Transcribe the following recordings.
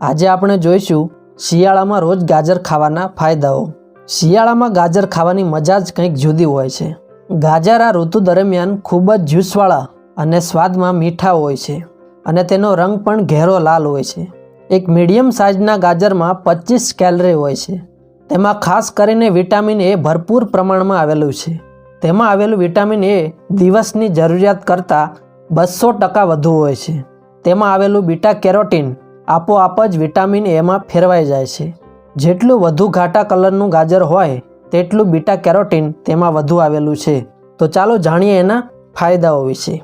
આજે આપણે જોઈશું શિયાળામાં રોજ ગાજર ખાવાના ફાયદાઓ. શિયાળામાં ગાજર ખાવાની મજા જ કંઈક જુદી હોય છે. ગાજર આ ઋતુ દરમિયાન ખૂબ જ જ્યુસવાળા અને સ્વાદમાં મીઠા હોય છે અને તેનો રંગ પણ ઘેરો લાલ હોય છે. એક મીડિયમ સાઇઝના ગાજરમાં પચીસ કેલરી હોય છે. તેમાં ખાસ કરીને વિટામિન એ ભરપૂર પ્રમાણમાં આવેલું છે. તેમાં આવેલું વિટામિન એ દિવસની જરૂરિયાત કરતાં બસો ટકા વધુ હોય છે. તેમાં આવેલું બીટા કેરોટીન આપોઆપ જ વિટામિન એમાં ફેરવાઈ જાય છે. જેટલું વધુ ઘાટા કલરનું ગાજર હોય, તેટલું બીટા કેરોટીન તેમાં વધુ આવેલું છે. તો ચાલો જાણીએ એના ફાયદાઓ વિશે.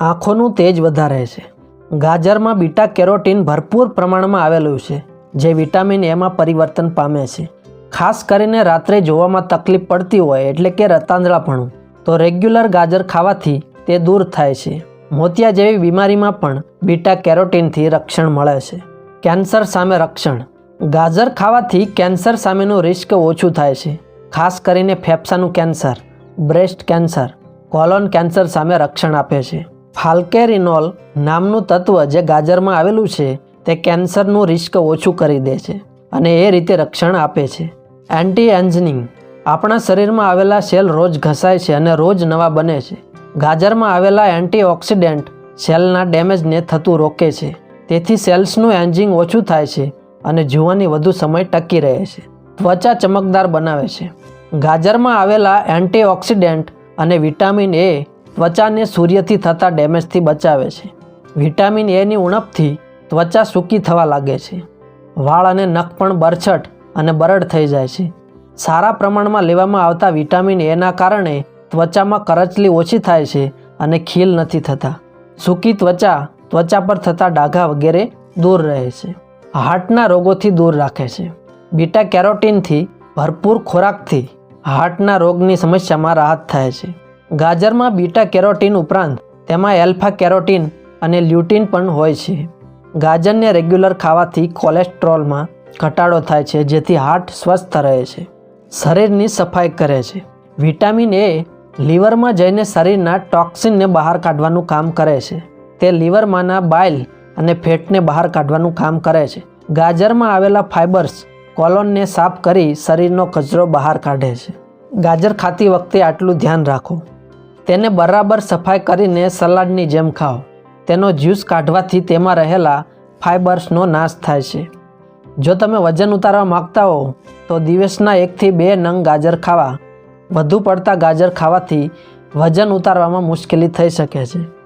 આંખોનું તેજ વધારે છે. ગાજરમાં બીટા કેરોટીન ભરપૂર પ્રમાણમાં આવેલું છે, જે વિટામિન એમાં પરિવર્તન પામે છે. ખાસ કરીને રાત્રે જોવામાં તકલીફ પડતી હોય એટલે કે રતાંદળાપણું તો રેગ્યુલર ગાજર ખાવાથી તે દૂર થાય છે. મોતિયા જેવી બીમારીમાં પણ બીટા કેરોટીનથી રક્ષણ મળે છે. કેન્સર સામે રક્ષણ. ગાજર ખાવાથી કેન્સર સામેનું રિસ્ક ઓછું થાય છે. ખાસ કરીને ફેફસાનું cancer, breast cancer, colon cancer સામે રક્ષણ આપે છે. ફાલ્કેરિનોલ નામનું તત્વ જે ગાજરમાં આવેલું છે, તે કેન્સરનું રિસ્ક ઓછું કરી દે છે અને એ રીતે રક્ષણ આપે છે. એન્ટી એન્જનિંગ આપણા શરીરમાં આવેલા સેલ રોજ ઘસાય છે અને રોજ નવા બને છે. ગાજરમાં આવેલા એન્ટીઓક્સિડન્ટ સેલના ડેમેજને થતું રોકે છે. તેથી સેલ્સનું એન્જિંગ ઓછું થાય છે અને જુવાની વધુ સમય ટકી રહે છે. ત્વચા ચમકદાર બનાવે છે. ગાજરમાં આવેલા એન્ટીઓક્સિડન્ટ અને વિટામિન એ ત્વચાને સૂર્યથી થતા ડેમેજથી બચાવે છે. વિટામિન એની ઉણપથી ત્વચા સૂકી થવા લાગે છે. વાળ અને નખ પણ બરછટ અને બરડ થઈ જાય છે. સારા પ્રમાણમાં લેવામાં આવતા વિટામિન એના કારણે ત્વચામાં કરચલી ઓછી થાય છે અને ખીલ નથી થતા. સૂકી ત્વચા ત્વચા પર થતા ડાઘા વગેરે દૂર રહે છે. હાર્ટના રોગોથી દૂર રાખે છે. બીટા કેરોટીનથી ભરપૂર ખોરાકથી હાર્ટના રોગની સમસ્યામાં રાહત થાય છે. ગાજરમાં બીટા કેરોટીન ઉપરાંત તેમાં એલ્ફા કેરોટીન અને લ્યુટીન પણ હોય છે. ગાજરને રેગ્યુલર ખાવાથી કોલેસ્ટ્રોલમાં ઘટાડો થાય છે જેથી હાર્ટ સ્વસ્થ રહે છે. શરીરની સફાઈ કરે છે. વિટામિન એ લીવરમાં જઈને શરીરના ટોક્સિનને બહાર કાઢવાનું કામ કરે છે. તે લીવરમાંના બાઇલ અને ફેટને બહાર કાઢવાનું કામ કરે છે. ગાજરમાં આવેલા ફાઇબર્સ કોલોનને સાફ કરી શરીરનો કચરો બહાર કાઢે છે. ગાજર ખાતી વખતે આટલું ધ્યાન રાખો. તેને બરાબર સફાઈ કરીને સલાડની જેમ ખાઓ. તેનો જ્યુસ કાઢવાથી તેમાં રહેલા ફાઇબર્સનો નાશ થાય છે. જો તમે વજન ઉતારવા માગતા હો, તો દિવસના એકથી બે નંગ ગાજર ખાવા વધુ પડતા ગાજર ખાવાથી વજન ઉતારવામાં મુશ્કેલી થઈ શકે છે.